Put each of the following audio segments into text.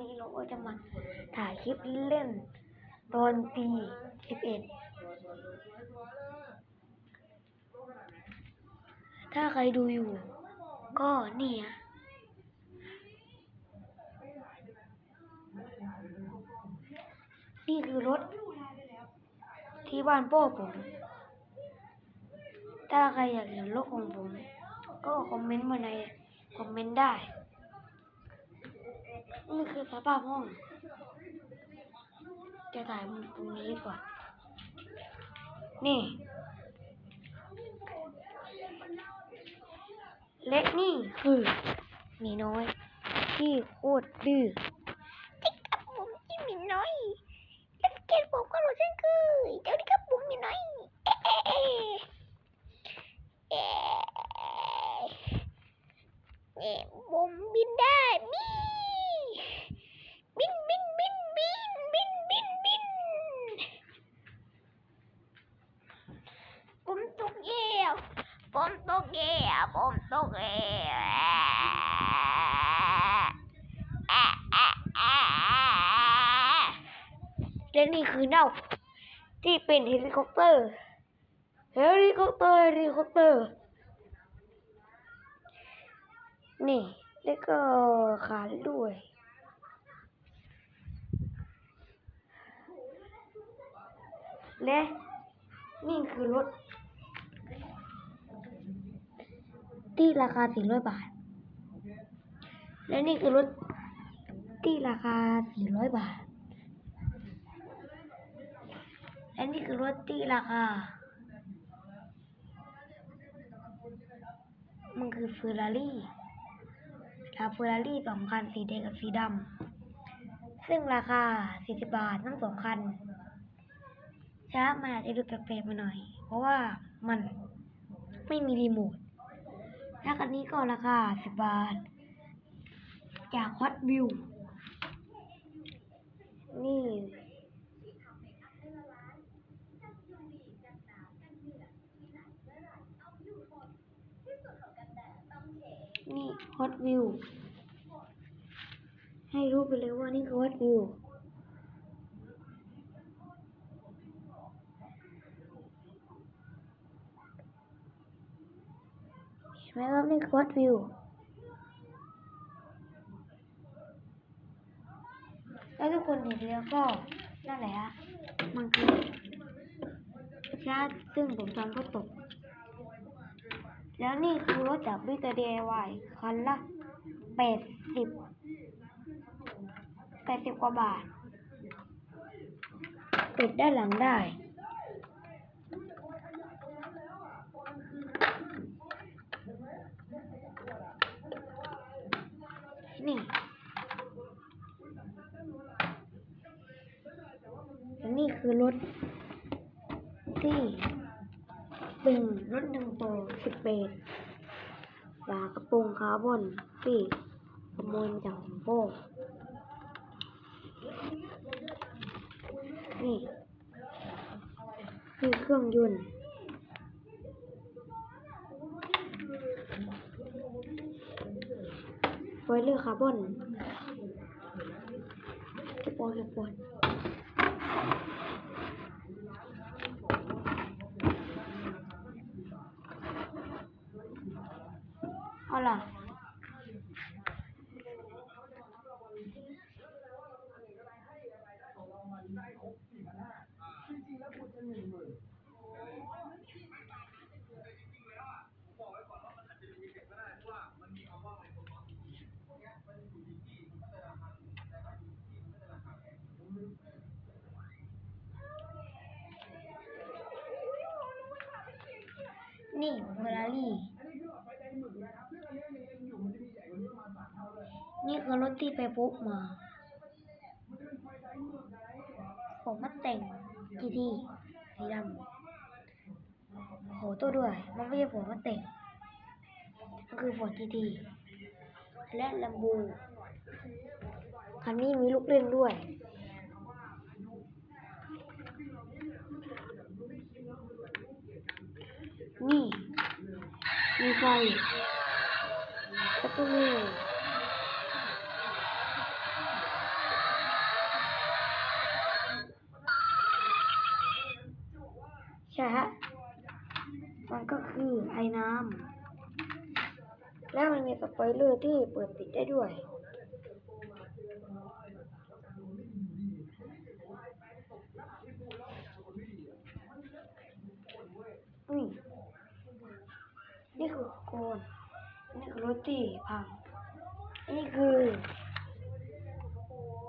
นี้เราก็จะมาถ่ายคลิปเล่นตอนตีสิบเอ็ดถ้าใครดูอยู่ ก็นี่ฮะนี่คือรถ ที่บ้านพ่อผม ถ้าใครอยากเห็นรถของผม ก็คอมเมนต์มาในคอมเมนต์ได้ นี่คือสภาพห้องจะถ่ายมุมตรงนี้ก่อน นี่ และนี่คือหมีน้อย ที่โคตรดื้อติ๊กกับผมที่หมีน้อยและเกตผมก็รู้เช่นคือเจ้านี่ครับผมหมีน้อยเอ๊ะเอ๊ะเอ๊ะเอ๊ะผมบินได้มีบินบินบินบินบินบินบินผมตกเหว ผมตกเหว ผมตกเหวและนี่คือเน่าที่เป็นเฮลิคอปเตอร์ เฮลิคอปเตอร์เฮลิคอปเตอร์ นี่ แล้วก็ขาด้วยและนี่คือรถ ที่ราคา 400 บาท และนี่คือรถที่ราคา 400 บาท และนี่คือรถที่ราคา มันคือเฟอร์รารี่ลาเฟอร์รารี่สองคันสีแดงกับสีดำ ซึ่งราคา 40 บาททั้งสองคันช้ามันอาจจะดูแปลกๆมาหน่อย เพราะว่ามันไม่มีรีโมท ถ้าคันนี้ก็ราคา10บาท จากฮอตวิว นี่นี่ฮอตวิว ให้รู้ไปเลยว่านี่คือฮอตวิว เห็น ไหมครับนี่คือฮอตวิวแล้วทุกคนเห็นแล้วก็นั่นแหละฮะมันคือชาร์จซึ่งผมทำก็ตก แล้วนี่คือรถจากวิตา DIY คันละแปดสิบแปดสิบกว่าบาทติดด้านหลังได้ นี่และนี่คือรถที่เป็นรถหนึ่งโตสิบเปดฝากระโปรงคาร์บอนที่ขโมยมาจากของพ่อนี่ คือเครื่องยนต์ ไฟเลอร์คาร์บอนเก็บปอนเก็บปอนเอาล่ะ นี่เฟอร์รารี่ นี่คือรถที่ไปพบมา ผมมาแต่งทีทีสีดำโหตัวด้วย มันไม่ใช่ผมมาแต่ง มันคือฟอร์ดทีทีและลัมโบคันนี้มีลูกเล่นด้วย นี่ มีไฟแล้วก็มีใช่ฮะมันก็คือไอ้น้ำแล้วมันมีสปอยเลอร์ที่เปิดปิดได้ด้วย นี่คือโกนนี่คือรถที่พังนนี้คือ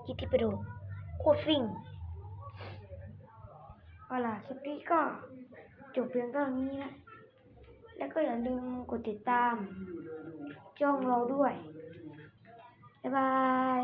กิติปโดโคฟิงเอาล่ะคลิปนี้ก็จบเพียงเท่านี้นะ แล้วก็อย่าลืมกดติดตาม จ้องเราด้วย บ๊ายบาย